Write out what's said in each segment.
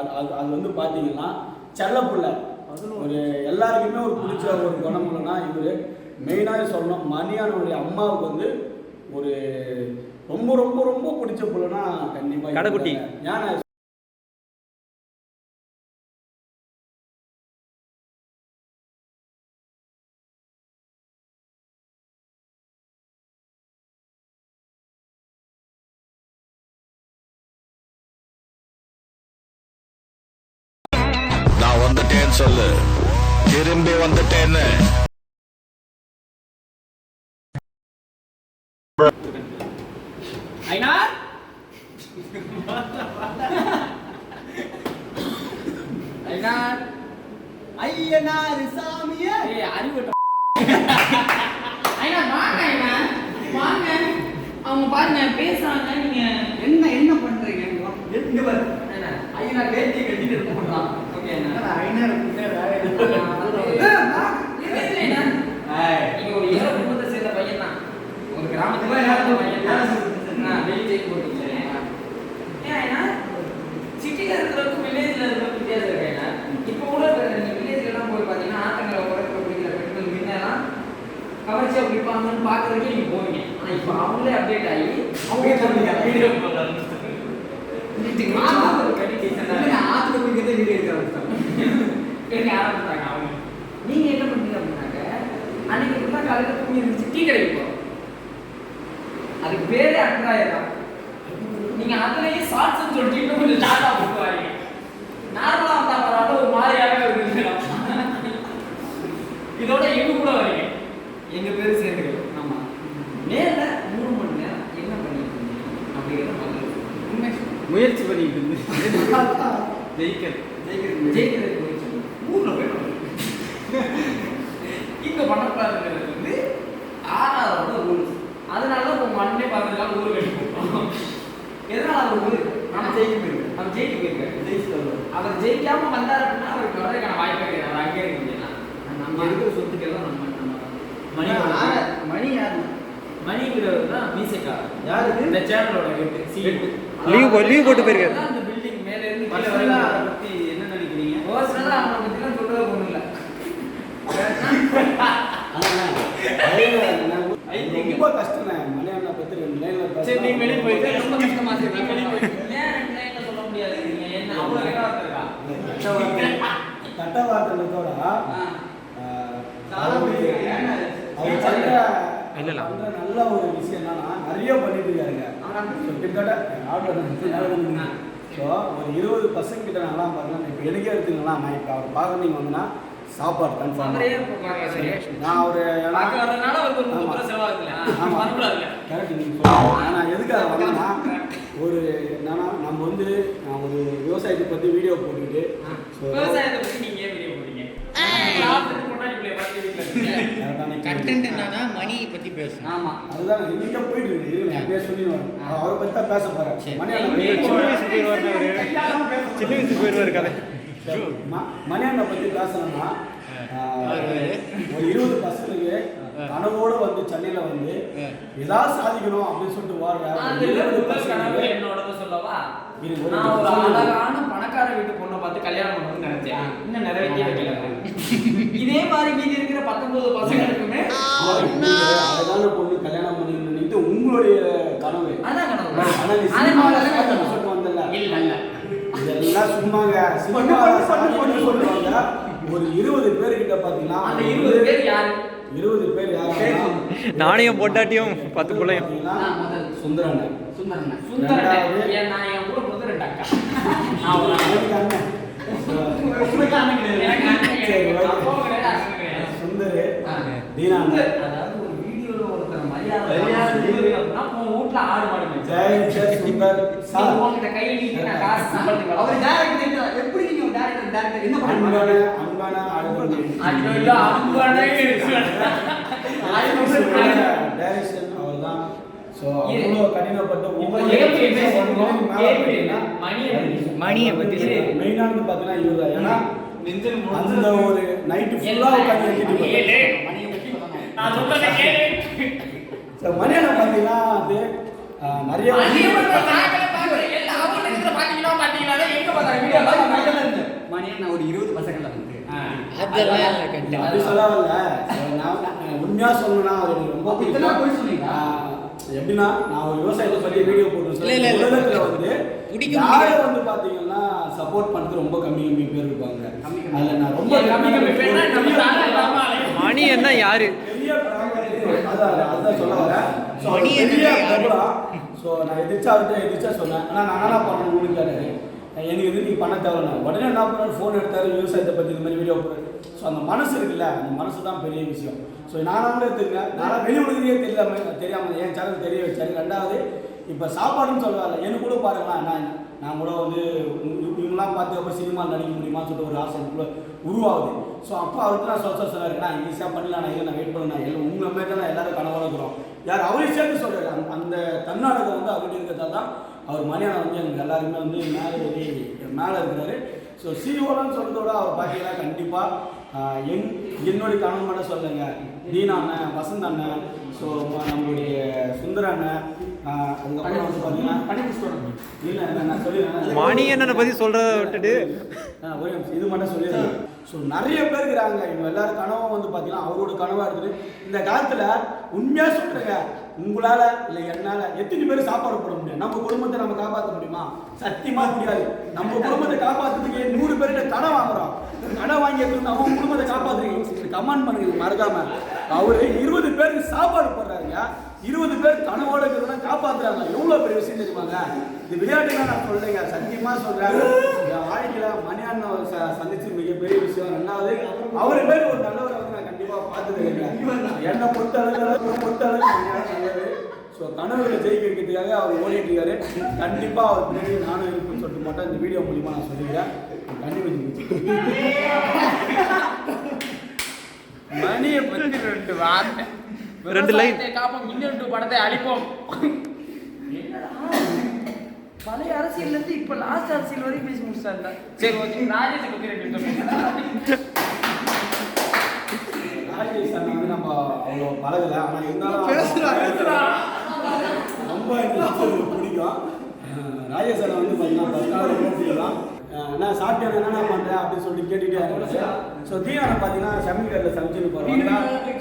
அது அது அது வந்து பார்த்தீங்கன்னா செல்லப்புள்ள. ஒரு எல்லாருக்குமே ஒரு பிடிச்ச ஒரு குணமுள்ளனா இவர். மெயினாக சொல்லணும் மணியானுடைய அம்மாவுக்கு வந்து ஒரு ரொம்ப ரொம்ப ரொம்ப பிடிச்ச புள்ளனா கண்டிப்பாக கடைக்குட்டி. ஏன்னா வந்துட்டேன்னு சொல்லு. திரும்பி வந்துட்டேன்னு. ஐனா ஐனா ஐயனார் சாமியே. அறிவு ஐனா வாங்க ஐனா வாங்க. அவங்க பாருங்க பேசுறாங்க நீங்க என்ன என்ன பண்றீங்க? இங்க பாரு. ஐனா ஐனா வேட்டி கட்டிட்டு போறான் ஓகே ஐனா ஐநர் பையன் தான் கிராமத்துல வில்லேஜ்ல இருக்கிற இப்போ நீங்க வில்லேஜ்ல எல்லாம் போய் பாத்தீங்கன்னா பாக்குறதுக்கே நீங்க போவீங்க ஆனா இப்போ அவங்களே அப்டேட் ஆகி அவங்க சொல்லுங்க வீடியோ கடி டீசெண்டா ஆத்துல குடிக்கிறதே வீடியோ எடுக்க ஆரம்பிச்சாங்க அவங்க. நீங்க என்ன பண்றீங்க அப்படின்னாக்க அன்னைக்கு ஃபுல்லா காலையில தூங்கி இருந்துச்சு டீ கடைக்கு அதுக்கு பேரே அன்றாயிரம் தான். நீங்க அதுலயே ஷார்ட்ஸ்னு சொல்லிட்டு இன்னும் கொஞ்சம் ஷார்ட்டா போட்டு வரீங்க. நார்மலா வந்தா பரவாயில்ல ஒரு மாதிரியாவே இருக்கு இதோட எங்க கூட வரீங்க. எங்க பேரு சேர்ந்துக்கல. ஆமா. நேர்ல மூணு மணி நேரம் என்ன பண்ணிட்டு இருந்தீங்க அப்படிங்கிற மாதிரி. முயற்சி பண்ணிட்டு இருந்து ஜெயிக்கிறது ஜெயிக்கிறது ஜெயிக்கிறது பண்ணு. ஊர்ல போய். இங்க பண்ணக்கூடாதுங்கிறது வந்து ஆறாவது ரூல்ஸ் அதனால உங்க அண்ணே பார்த்துருக்காங்க ஊர் கட்டி போட்டோம் எதனால அவர் ஊர்? நம்ம ஜெயிக்க போயிருக்கோம். நம்ம ஜெயிக்க போயிருக்காரு ஜெயிச்சு அவர் ஜெயிக்காம வந்தார் அப்படின்னா அவருக்கு வர்றதுக்கான வாய்ப்பே கிடையாது. அவர் அங்கே இருக்க முடியலாம் நம்ம இருக்கிற சொத்துக்கள் தான் நம்ம மணி மணி யாரு? மணிங்கிறவர் தான் மீசைக்காரர். யாருக்கு? இந்த சேனலோட ஹெட் Leave போ- leave போட்டு போயிருக்காரு. அந்த பில்டிங் மேல இருந்து கீழ பர்சனலா வரைக்கும் அதை பத்தி என்ன நினைக்கிறீங்க பர்சனலா அவனை பத்திலாம் சொல்றது ஒண்ணும் இல்ல ரொம்ப கஷ்டம் மலையாள பத்தி ரெண்டு லைன்ல சரி நீங்க வெளிய போயிட்டு ரொம்ப கஷ்டமா இருக்கு நீங்க வெளிய போயிட்டு ஏன் ரெண்டு லைன்ல சொல்ல முடியாது நீங்க என்ன அவ்வளவு வேகமா இருக்கா கட்டவார்த்தனத்தோட அவர். பண்ற நல்ல ஒரு விஷயம் என்னன்னா நிறைய பண்ணிட்டு இருக்காருங்க. கிட்டத்தட்ட ஆர்டர் ஸோ ஒரு இருபது பசங்க கிட்ட நல்லா பாருங்க இப்போ எனக்கே நான் இப்போ அவர் பார்க்க நீங்கள் வந்தீங்கன்னா சாப்பாடு கன்ஃபார்ம் நான் ஒரு பார்க்க வரதுனால அவருக்கு ஒரு முப்பது ஆமா. ரூபா செலவாகுதுல ஆமா. வரக்கூடாதுல்ல கரெக்ட் நீங்கள் சொல்லுங்கள் நான் எதுக்காக வந்தேன்னா ஒரு என்னன்னா நம்ம வந்து நான் ஒரு விவசாயத்தை பற்றி வீடியோ போட்டுக்கிட்டு விவசாயத்தை பத்தி நீங்க ஏன் வீடியோ போடுறீங்க? மணியை பத்தி பேசணும். ஆமா அதுதான் இன்னைக்கு போயிட்டு இருக்கு. பேச சொல்லி. அவரை பத்தி தான் பேச போறேன். நீங்க பத்தி- சின்ன வயசு போயிருவாரு அவரு சின்ன வயசு போயிருவாரு கதை சரி, ம- மணியண்ணனை பத்தி பேசணும்னா ஆஹ், அவரு ஒரு இருபது பசங்களுக்கு கனவோட வந்து சென்னையில வந்து ஏதாவது சாதிக்கணும் அப்படின்னு சொல்லிட்டு பசங்களுக்கு என்னோடது சொல்லவா? நான் ஒரு. அழகான பணக்கார வீட்டு பொண்ணை பார்த்து கல்யாணம் பண்ணணும்னு நினைச்சேன். இன்னும் நிறைவேற்றியே வைக்கல இதே மாதிரி மீதி இருக்கிற பத்தொன்பது பசங்களுக்குமே அழகான பொண்ணு கல்யாணம் பண்ணிட்டு உங்களுடைய கனவு. அதான் கனவு. வந்தல்ல. இல்ல இல்ல. இதெல்லாம் சும்மாங்க. ஒரு இருபது பேர்கிட்ட பாத்தீங்கன்னா அந்த இருபது பேர் யாரு? இருபது பேர் யாரு நாணயம் போட்டாட்டியும் பத்து பிள்ளையும். சுந்தரன். சுந்தரன். சுந்தரன். நான் என் கூட ரெண்டு அக்கா. சுந்தரு. தீனா அதாவது ஒரு வீடியோல ஒருத்தர் மரியாதை மரியாதை செய்வது அப்படின்னா உன் வீட்டுல ஆடு மாடு மேய்ச்சல். ஜெய் ஜெய் சுந்தர் நீ சார். உன்கிட்ட கை நீட்டி நான் காசு சம்பளத்துக்கு அவர் வளர்த்தேன். டேரக்டர் எப்படி நீங்க ஒரு டேரக்டர் டேரக்டர் என்ன அன்பான பண்ணுவாங்க அன்பான. டைரக்ஷன் அவர்தான். ஸோ இது- அவ்வளோ கடினப்பட்டு மணியை பத்தி மணியை பத்தி சொல்லு. மெயினானது பார்த்தீங்கன்னா இவர் தான் ஏன்னா அந்த ஒரு நைட்டு ஃபுல்லாக உட்காந்து. ஸோ மணியான பார்த்தீங்கன்னா அது நிறைய மணியை நான் ஒரு இருபது பசங்கள்ல வந்து. அப்படி சொல்ல வரல நான் உண்மையா சொல்லணும்னா அவர் எனக்கு ரொம்ப பிடிக்கும். போய் சொன்னீங்களா? ஆஹ் எப்படின்னா நான் ஒரு விவசாயத்தை பத்தி வீடியோ போட்டு இல்ல, இல்ல, இல்ல. உலகத்துல வந்து பிடிக்க யாரை. வந்து பாத்தீங்கன்னா சப்போர்ட் பண்றது ரொம்ப கம்மி கம்மி பேர் இருப்பாங்க. அதுல நான் ரொம்ப கம்மி கம்மி அலையும். மணி என்ன யாரு. அதான் சொல்ல வரேன். So, நான் எதிர்ச்சா அவர்கிட்ட எதிர்ச்சா சொன்னேன் ஆனா நான் என்ன பண்ணணும் உங்களுக்கு. எனக்கு எது நீ பண்ண தேவையில்ல. உடனே என்ன பண்ணாரு ஃபோன் எடுத்தாரு விவசாயத்தை பற்றி இந்த மாதிரி வீடியோ போடுறாரு. ஸோ அந்த மனசு இருக்குல்ல அந்த மனசு தான் பெரிய விஷயம். ஸோ நானும் எடுத்துருக்கேன் நான் வெளி உலகத்தையே தெரியாமல் தெரியாமல் என் சேனல் தெரிய வச்சாரு. ரெண்டாவது இப்போ சாப்பாடுன்னு சொல்லுவாங்க எனக்கு கூட பாருங்களேன் நான் நான் கூட வந்து இவங்க- இவங்கெல்லாம் பார்த்து அப்போ சினிமா நடிக்க முடியுமா சொல்லிட்டு ஒரு ஆசை எனக்குள்ள உருவாகுது. ஸோ அப்போ அவருக்கு நான் சொல்ல சொன்னார். நான் ஈஸியாக பண்ணலாம் நான் இல்லை நான் வெயிட் பண்ணேன் எல்லாம் உங்களை மாதிரி தான் எல்லாரும் கனவாக இருக்கிறோம். யார் அவரையும் சேர்த்து சொல்கிறாரு அந்த அந்த தன்னாடகம் வந்து அவர்கிட்ட இருக்கிறதால தான் அவர் மணியான வந்து எனக்கு எல்லாருமே வந்து மேலே ஏறி மேலே இருக்கிறாரு. ஸோ சிஓலன்னு சொல்கிறதோட அவர் பார்த்தீங்கன்னா கண்டிப்பாக என் என்னுடைய கனவு மட்டும் சொல்லுங்க. தீனா அண்ணன் வசந்த் அண்ணன் ஸோ நம்மளுடைய சுந்தர அண்ணன் அதுக்கப்புறம் வந்து பார்த்தீங்கன்னா இல்லை நான் சொல்லிடுறேன். மணி என்னன்னு பத்தி சொல்றத விட்டுட்டு. ஆ, ஒரே நிமிஷம். இது மட்டும் சொல்லிடுறேன். ஸோ நிறைய பேர் இருக்கிறாங்க. இவங்க எல்லாரும் கனவும் வந்து பார்த்தீங்கன்னா அவரோட கனவாக இருக்குது. இந்த காலத்தில் உண்மையாக சொல்கிறேங்க உங்களால் இல்லை என்னால் எத்தனை பேர் சாப்பாடு போட முடியும்? நம்ம குடும்பத்தை நம்ம காப்பாற்ற முடியுமா? சத்தியமாக முடியாது நம்ம குடும்பத்தை காப்பாற்றுறதுக்கு நூறு பேர்கிட்ட கடை வாங்குறோம். கடை வாங்கி எடுத்து அவங்க குடும்பத்தை காப்பாற்றுறீங்க கமெண்ட் பண்ணுங்க மறக்காம. அவர் இருபது பேருக்கு சாப்பாடு போடுறாருங்க. இருபது பேர் கனவோட இருக்கிறதுனா காப்பாத்துறாங்க. எவ்வளோ பெரிய விஷயம் தெரியுமாங்க? இந்த விளையாட்டுனா நான் சொல்லுங்க சத்தியமா சொல்றாங்க என் வாழ்க்கையில மணியாண்ண சந்திச்சு மிகப்பெரிய விஷயம். ரெண்டாவது அவர் பேர் ஒரு நல்லவரை வந்து நான் கண்டிப்பா பார்த்துருக்கேன் என்னை பொறுத்த அளவுக்கு பொறுத்த அளவுக்கு ஸோ கனவுகளை ஜெயிக்கிறதுக்காக அவர் ஓடிட்டு இருக்காரு கண்டிப்பா அவர் பின்னாடி நானும் இருக்குன்னு சொல்லிட்டு மட்டும் இந்த வீடியோ மூலியமா நான் சொல்லிக்கிறேன். கண்ணி மணியை பற்றி ரெண்டு வார்த்தை. ரெண்டு. விவசாயத்தை காப்போம் இன்னும் ரெண்டு படத்தை அழிப்போம். என்னடா பழைய அரசியல்ல இருந்து இப்ப லாஸ்ட் அரசியல் வரைக்கும் பேசி முடிச்சாங்க சரி. ஓகே ராஜேஷ் பத்தி ரெண்டு ராஜேஷ் வந்து நம்ம அவ்வளோ பழகல ஆனால் இருந்தாலும் ரொம்ப எனக்கு பிடிக்கும். ராஜேஷ் அண்ணா வந்து பார்த்தீங்கன்னா பிடிக்கும் அஹ் நான் சாப்பிட்டேன் என்ன பண்ணுறேன் அப்படின்னு சொல்லிட்டு கேட்டுட்டே இருக்காரு. ஸோ தீயானை பார்த்தீங்கன்னா சமையல் சமைச்சுட்டு போகிறாங்க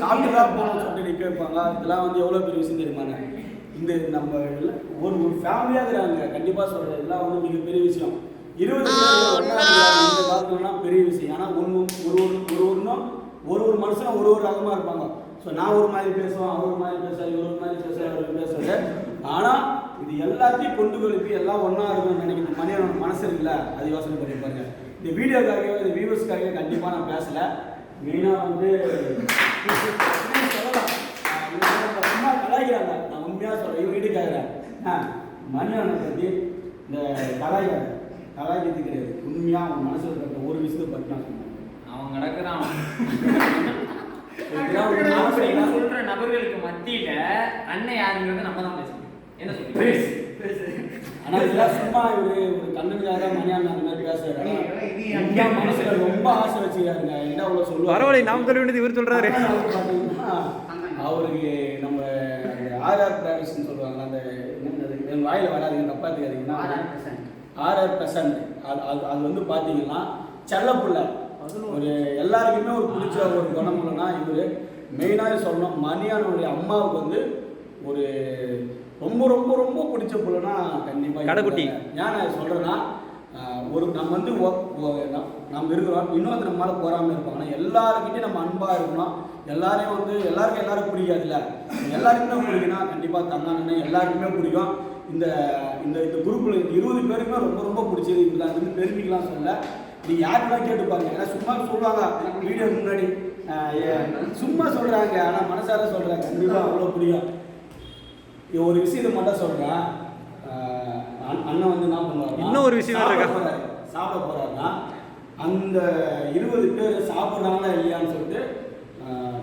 சாப்பிட்டு தான். போகணும்னு சொல்லிட்டு நிற்க வைப்பாங்க. இதெல்லாம் வந்து எவ்வளோ பெரிய விஷயம் தெரியுமாண்ணே இந்த நம்ம ஒரு ஒரு ஃபேமிலியாக இருக்கிறாங்க. கண்டிப்பாக சொல்கிறேன் இதெல்லாம் வந்து மிகப்பெரிய விஷயம். இருபது பேர் ஒண்ணா இருக்கிறாங்க. இந்த காலத்துலலாம் பெரிய விஷயம். ஆனால் ஒன்று ஒரு ஒரு ஒரு ஒன்றும் ஒரு ஒரு மனுஷனும் ஒரு ஒரு ரகமாக இருப்பாங்க. ஸோ நான் ஒரு மாதிரி பேசுவேன் அவர் ஒரு மாதிரி பேசுவார் இவர் ஒரு மாதிரி பேசுவார் அவர் பேசுவார். ஆனால் இது எல்லாத்தையும் கொண்டு கொழுப்பி எல்லாம் ஒன்றா இருக்கணும்னு நினைக்கிற மனிதனோட மனசு இருக்குல்ல? அது யோசனை பண்ணி பாருங்க. இந்த வீடியோக்காகவே இந்த வியூவர்ஸ்க்காகவே கண்டிப்பாக நான் பேசலை. மெயினாக வந்து சும்மா கலாய்க்கிறாங்க. நான் உண்மையாக சொல்கிறேன் இவங்க வீட்டுக்காகிறேன் ஆ மனிதனை பற்றி இந்த கலாய்க்கிறாங்க கலாய்க்கிறது கிடையாது. உண்மையாக அவங்க மனசில் இருக்கிற ஒரு விஷயத்தை பற்றி நான் சொன்னேன் அவன் கிடக்குறான். சொல்ற நபர்களுக்கு மத்தியில அண்ணன் யாருங்கிறத நம்ம தான் பேசணும். என்ன ஆனா இதெல்லாம் சும்மா இவரு ஒரு கண்ணனுக்காக மணியான் அந்த மாதிரி பேசுறாரு. மனசுல ரொம்ப ஆசை வச்சுக்கிறாருங்க. என்ன அவ்வளவு சொல்லுவாரு? பரவாயில்ல நாம் சொல்ல வேண்டியது இவர் சொல்றாரு. அவருக்கு நம்ம ஆர்ஆர் டிராவல்ஸ்னு சொல்லுவாங்க அந்த என்னது, என் வாயில வராதுங்க தப்பா தெரியாதீங்கன்னா ஆர்ஆர் பெர்சன்ட். அது அது அது வந்து பார்த்தீங்கன்னா செல்லப்புள்ள. ஒரு எல்லாருக்குமே ஒரு பிடிச்ச ஒரு குணம் இல்லைன்னா இவர். மெயினாக சொல்லணும் மணியானுடைய அம்மாவுக்கு வந்து ஒரு ரொம்ப ரொம்ப ரொம்ப பிடிச்ச புள்ளனா கண்டிப்பாக கடைக்குட்டி. ஏன் நான் சொல்கிறேன்னா ஒரு நம்ம வந்து நம்ம இருக்கிறோம் இன்னொருத்தர் நம்ம மேலே போகாமல் இருப்பாங்க ஆனால் எல்லாருக்கிட்டையும் நம்ம அன்பாக இருக்கணும். எல்லாரையும் வந்து எல்லாருக்கும் எல்லாரும் பிடிக்காதுல்ல. எல்லாருக்குமே பிடிக்கும்னா கண்டிப்பாக தந்தானே எல்லாருக்குமே பிடிக்கும். இந்த இந்த இந்த குரூப்பில் இருபது பேருக்குமே ரொம்ப ரொம்ப பிடிச்சது இது அது வந்து பெருமைக்கெலாம் சொல்ல நீங்கள் யாருக்கெல்லாம் கேட்டு பாருங்க. ஏன்னா சும்மா சொல்லுவாங்க வீடியோ முன்னாடி சும்மா சொல்கிறாங்க ஆனால் மனசார சொல்கிறாங்க கண்டிப்பாக அவ்வளோ பிடிக்கும். ஒரு விஷயத்தை மட்டும் சொல்கிறேன் அண்ணன் வந்து என்ன பண்ணுவாங்க இன்னும் ஒரு விஷயம் இருக்கா? சாப்பிட போகிறாருன்னா அந்த இருபது பேர் சாப்பிட்றாங்களா இல்லையான்னு சொல்லிட்டு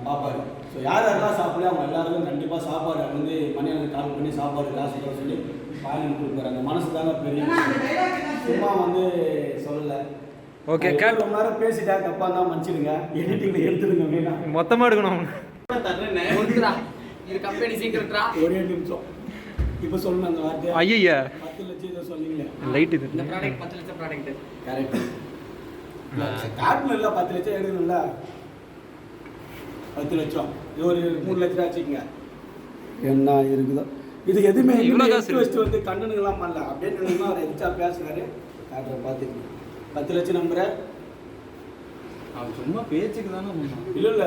பார்ப்பாரு. ஸோ யார் யாரெல்லாம் சாப்பிடல அவங்க எல்லாருக்கும் கண்டிப்பாக சாப்பாடு வந்து மணியாளுக்கு கால் பண்ணி சாப்பாடு காசு தர சொல்லி வாங்கி கொடுக்குறாங்க அந்த மனசு தாங்க பெரிய. சும்மா வந்து சொல்லலை. Okay, நான் cut. எவ்வளவு நேரம் பேசிட்டா தப்பா தான் மன்னிச்சிடுங்க. எடிட்டிங்ல எடுத்துடுங்க வேணா மொத்தமா எடுக்கணும். ஒருத்தரா இது கம்பெனி சீக்கிரட்டா ஒரே நிமிஷம். இப்போ சொல்லணும் அந்த வார்த்தையை ஐயா பத்து லட்சம் இதை சொன்னீங்களே. லைட் இது. இந்த ப்ராடக்ட் பத்து லட்சம் ப்ராடக்ட் கரெக்ட் காட்டணும் இல்லை பத்து லட்சம் எடுக்கணும்ல. பத்து லட்சம். இது ஒரு மூணு லட்சம் வச்சுக்கோங்க. என்ன இருக்குதோ. இது எதுவுமே வச்சுட்டு வந்து கண்டனுங்களாம் பண்ணல. அப்படியே நினைக்கணும் அவர் எச்சா பேசுனாரு காட்டுற பார்த்துக்கணும் பத்து லட்சம் நம்புற. அவன் சும்மா பேச்சுக்கு தானே இல்ல இல்ல.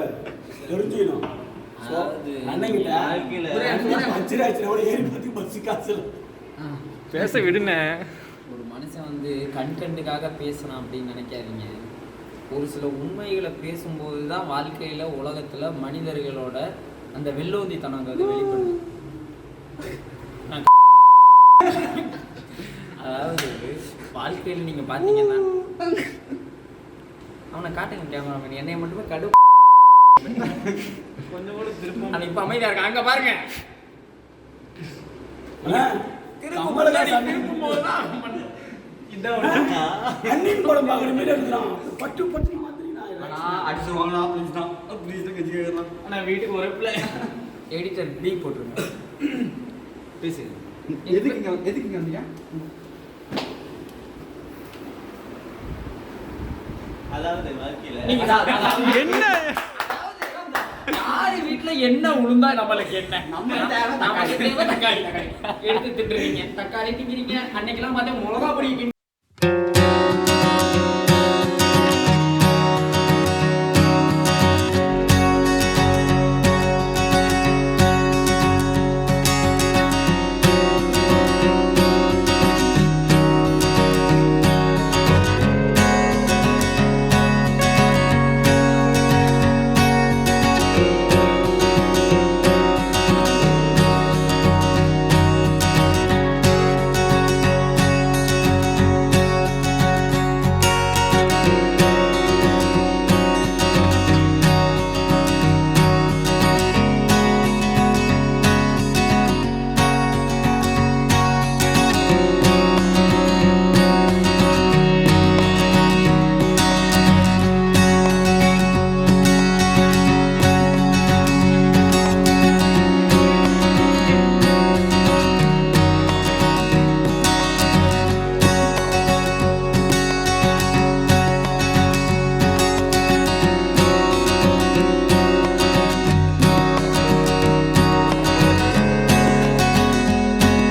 தெரிஞ்சுக்கணும். பேச விடுண்ணே. ஒரு மனுஷன் வந்து கண்டென்ட்டுக்காக பேசணும் அப்படின்னு நினைக்காதீங்க. ஒரு சில உண்மைகளை பேசும்போது தான் வாழ்க்கையில் உலகத்தில் மனிதர்களோட அந்த வெள்ளோந்தித்தனங்கிறது வெளிப்படுது நான் அதாவது வாழ்க்கையில் நீங்கள் பார்த்தீங்கன்னா அவனை காட்டுங்க கேமராமேன் என்னைய மட்டுமே கடு கொஞ்சம் கூட திரும்ப ஆனால் இப்போ அமைதியாக இருக்கான் அங்கே பாருங்க. அண்ணா, நம்மள காசு அண்ணன் திரும்பும்போது தான் அண்ணின் படம் பார்க்குற மாதிரி எடுக்கிறான் பட்டு பட்டு மாதிரி நான் அடிச்சு வாங்கலாம் ப்ளீஸ் தான். ப்ளீஸ் தான் கட்சி கேட்கலாம் ஆனால் வீட்டுக்கு ஒரு பிள்ளை. எடிட்டர் பி போட்டிருங்க. பேசு. எதுக்கு இங்க எதுக்கு இங்க வந்தீங்க? அதாவது வாழ்க்கையில என்ன? என்ன உளுந்தா நம்மளுக்கு என்ன? நம்ம தக்காளி. எடுத்து திட்டுறீங்க தக்காளி திங்கிறீங்க அன்னைக்கெல்லாம் பார்த்தா மிளகா பொடி